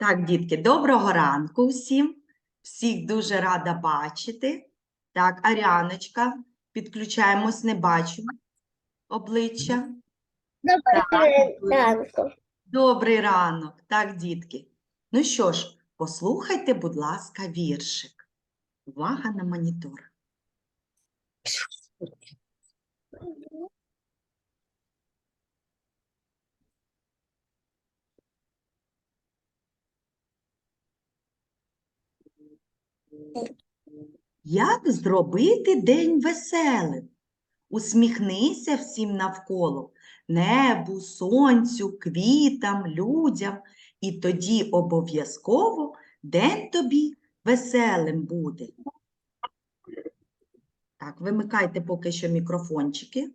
Так, дітки, доброго ранку всім. Всіх дуже рада бачити. Так, Аріаночка, підключаємось, не бачу обличчя. Доброго ранку. Добрий ранок. Так, дітки. Ну що ж, послухайте, будь ласка, віршик. Увага на монітор. Як зробити день веселим? Усміхнися всім навколо, небу, сонцю, квітам, людям, і тоді обов'язково день тобі веселим буде. Так, вимикайте поки що мікрофончики.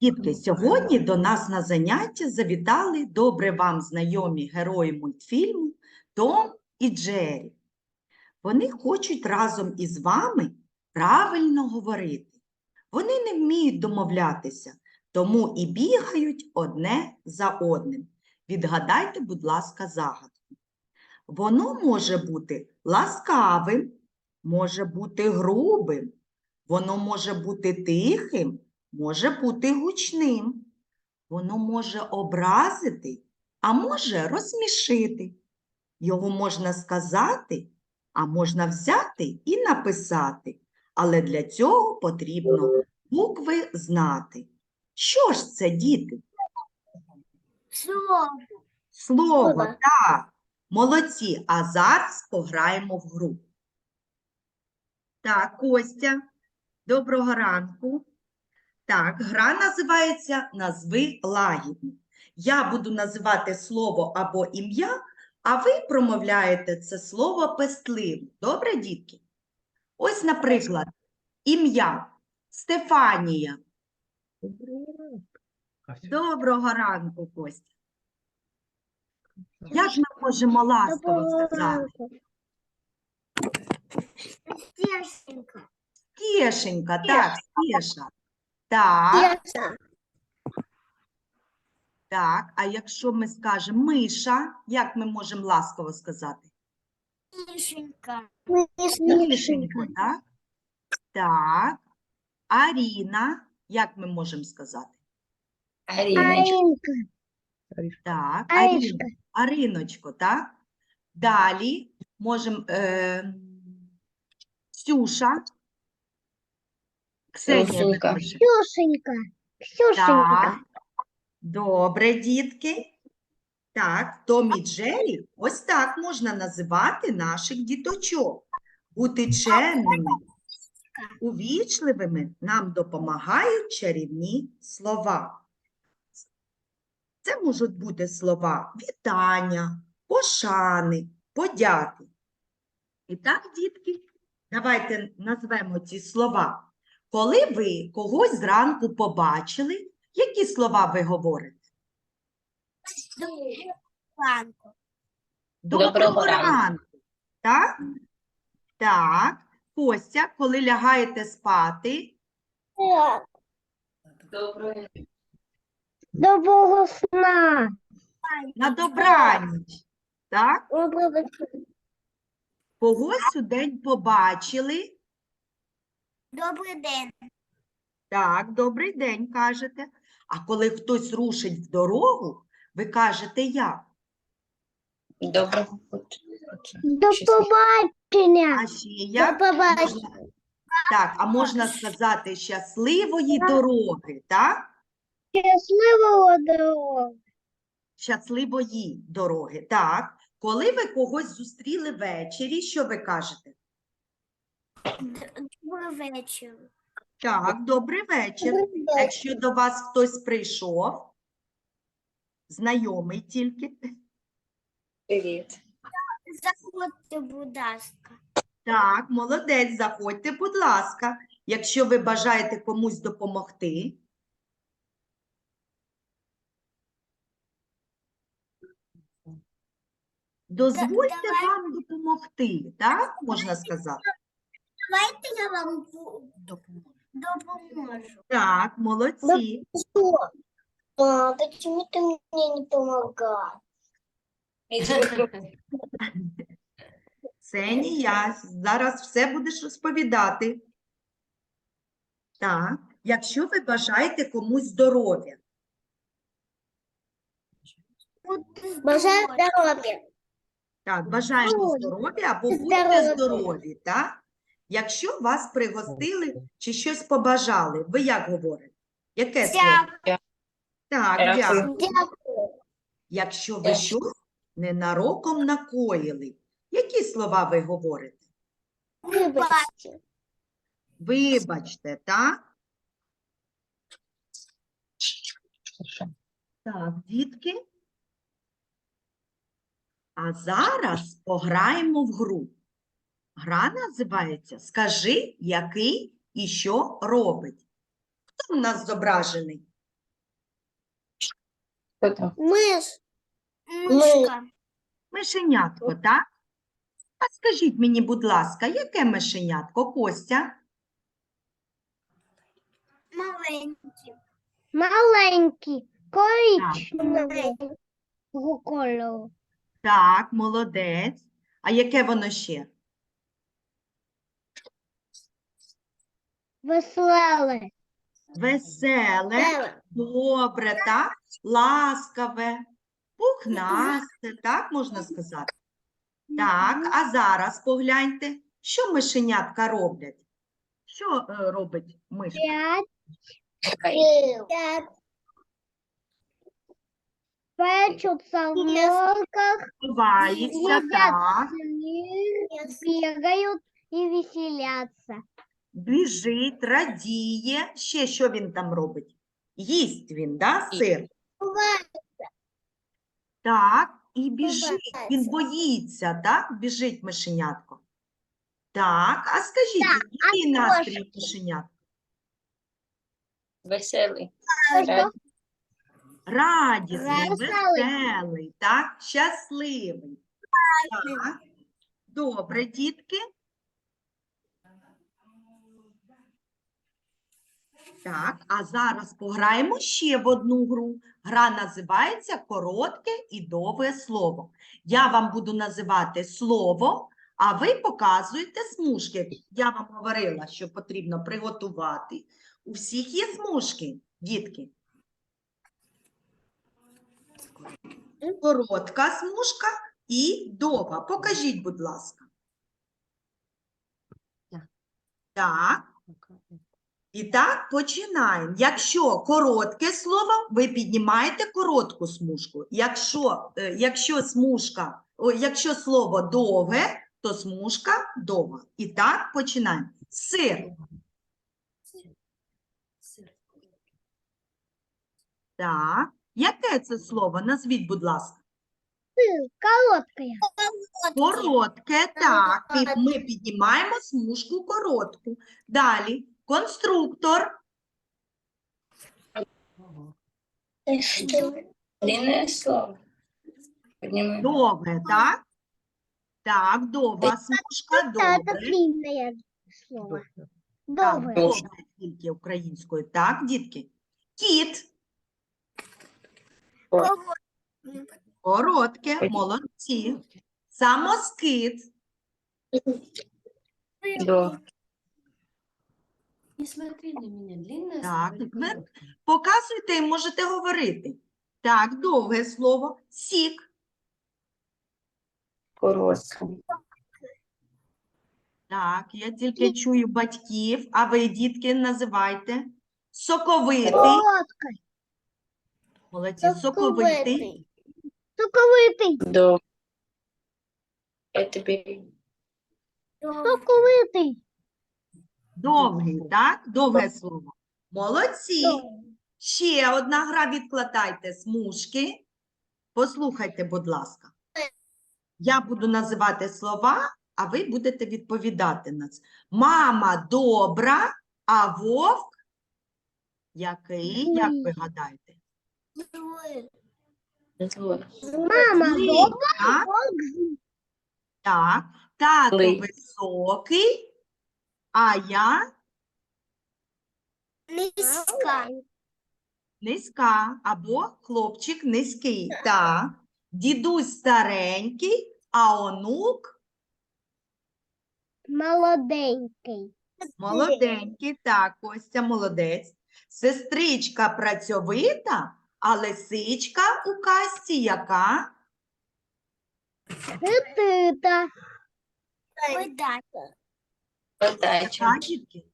Дітки, сьогодні до нас на заняття завітали добре вам знайомі герої мультфільму Том і Джері. Вони хочуть разом із вами правильно говорити. Вони не вміють домовлятися, тому і бігають одне за одним. Відгадайте, будь ласка, загадку. Воно може бути ласкавим, може бути грубим, воно може бути тихим, може бути гучним. Воно може образити, а може розсмішити. Його можна сказати, а можна взяти і написати. Але для цього потрібно букви знати. Що ж це, діти? Слово. Слово, так. Молодці. А зараз пограємо в гру. Так, Костя, доброго ранку. Так, гра називається Назви лагідно. Я буду називати слово або ім'я, а ви промовляєте це слово пестливо. Добре, дітки? Ось, наприклад, ім'я Стефанія. Доброго ранку, Костя. Як ми можемо ласково сказати? ранку. Стешенька. Так, Стєша. Так, Стеша. Так. А якщо ми скажемо Миша, як ми можемо ласково сказати? Мишенька. Мишенько, так? Так. Аріна, як ми можемо сказати? Аринка. Так, Аришка. Аріна. Ариночко, так? Далі можемо е, Ксюша. Ксенія Ксюшенька. Ксюшенька. Ксюшенька. Так. Добре, дітки. Так, Том і Джері, ось так можна називати наших діточок. Бути чемними, увічливими нам допомагають чарівні слова. Це можуть бути слова вітання, пошани, подяки. І так, дітки, давайте назвемо ці слова. Коли ви когось зранку побачили, які слова ви говорите? Ранку. Доброго ранку. Так? Так. Костя, коли лягаєте спати, Доброго Доброго сна. на добраніч. Так? Доброго Когось у день побачили. Добрий день. Так, добрий день, кажете. А коли хтось рушить в дорогу, ви кажете як? Доброго До побачення. А ще як? побачення. Можна- Так, а можна сказати щасливої дороги, так? Щасливого дорогу. Щасливої дороги. Так. Коли ви когось зустріли ввечері, що ви кажете? Добрий вечір. Так, добрий вечір. Якщо до вас хтось прийшов, знайомий тільки, Привіт. Заходьте, будь ласка. так, молодець, заходьте, будь ласка. Якщо ви бажаєте комусь допомогти, дозвольте давай. вам допомогти, так, можна сказати? Давайте я вам допоможу. Так, молодці. А, почему ты мне не помогаешь? Ксенія, зараз все будеш розповідати. Так, якщо ви бажаєте комусь здоров'я, Бажаю здоров'я. так, бажаємо здоров'я або будьте Здоров'я. здорові, так? Якщо вас пригостили чи щось побажали, ви як говорите? Яке слово? Дякую. Так, Дякую. дякую. Дякую. Якщо ви щось ненароком накоїли, які слова ви говорите? Вибачте. Вибачте, так? Так, дітки. А зараз пограємо в гру. Гра називається Скажи, який і що робить. Хто в нас зображений? Миш. Мишка. Мишенятко, так? А скажіть мені, будь ласка, яке мишенятко, Костя? Маленький. Маленький, коричневого кольору. Так, молодець. А яке воно ще? Веселе. Веселе, добре, так? Ласкаве, пухнасте, так можна сказати? Так, а зараз погляньте, що мишенятка роблять? Що е, робить мишка? П'ять Чекай. Печуться в норках, Ховається, їдять так, бігають і веселяться. Біжить, радіє. Ще що він там робить? Їсть він, да, сир? Так, і біжить. Він боїться, так? Біжить мишенятко. Так, а скажіть, Так, який настрій мишенят? Веселий. Радісний, Веселий. веселий, так? Щасливий. Так. Добре, дітки. Так, а зараз пограємо ще в одну гру. Гра називається коротке і довге слово. Я вам буду називати слово, а ви показуєте смужки. Я вам говорила, що потрібно приготувати. У всіх є смужки, дітки. Коротка смужка і довга. Покажіть, будь ласка. Так. І так, починаємо. Якщо коротке слово, ви піднімаєте коротку смужку. Якщо, е, якщо смужка, якщо слово довге, то смужка довга. І так, починаємо. Сир. Так. Яке це слово? Назвіть, будь ласка. Короткая. Коротке, так. І ми піднімаємо смужку коротку. Далі. Конструктор. Длинне слово. Довге, так? Так, довга смужка, добре. длинное слово. Тільки українською. Так, дітки? Кіт. Коротке, молодці. Самоскид. Не смотри на меня, длинное Так, слово тепер? Показуйте і можете говорити. Так, довге слово. Сік. Коротко. Так, я тільки чую батьків, а ви, дітки, називайте. Соковитий. Короткое. Молодці, соковитий. Соковитый. До. Я тобі. Соковитый. Довгий, так? Довге слово. Молодці. Ще одна гра відкладайте смужки. Послухайте, будь ласка. Я буду називати слова, а ви будете відповідати на це. Мама добра, а вовк який, як ви гадаєте? Мама добра, так? Так, тато високий, а я Низька. низька, або хлопчик низький. Так, Дідусь старенький, а онук Молоденький. молоденький. Так, Костя, молодець. Сестричка працьовита, а лисичка у казці яка? Хитита. Видати. Подача. Дітки?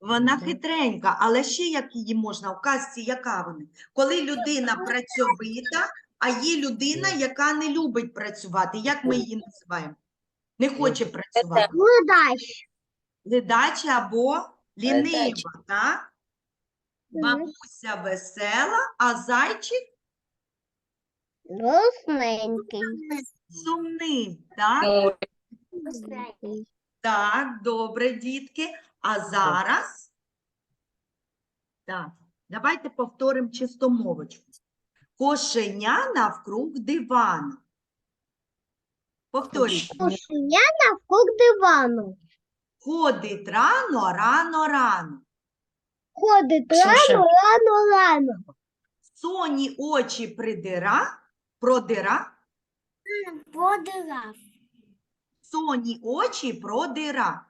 Вона хитренька, але ще як її можна у казці, яка вона? Коли людина працьовита, а є людина, яка не любить працювати. Як ми її називаємо? Не хоче працювати. Ледач. Ледача або лінива, Ледача. так? Бабуся весела, а зайчик Росненький. сумний, так? Так, добре, дітки. А зараз, так, давайте повторимо чистомовочку. Кошеня навкруг дивана. Повторіть. Кошеня навкруг дивану. Ходить рано, рано, рано. Ходить рано, рано, рано. Соні очі придира, продира. Подирав. Соні очі продира.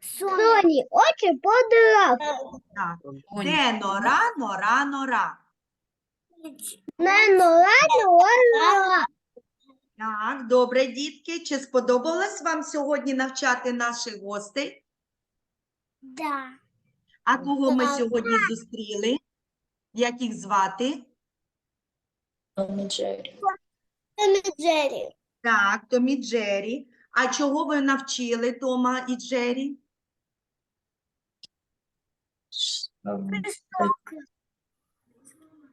Соні очі подирав. Так. Ой. Дено рано, рано, рано. Нано, рано, рано. Так, добре, дітки. Чи сподобалось вам сьогодні навчати наших гостей? Да. А кого ми сьогодні зустріли? Як їх звати? Том і Джері. Том і Джері. Так, Томі Джері. А чого ви навчили Тома і Джері?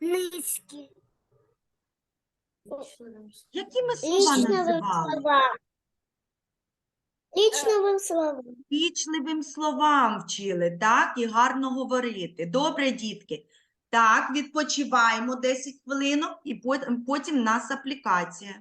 Низькі. Якими слова називали? словам. Лічновим словам. Вічливим словам вчили, так, і гарно говорити. Добре, дітки. Так, відпочиваємо 10 хвилинок і потім у нас аплікація.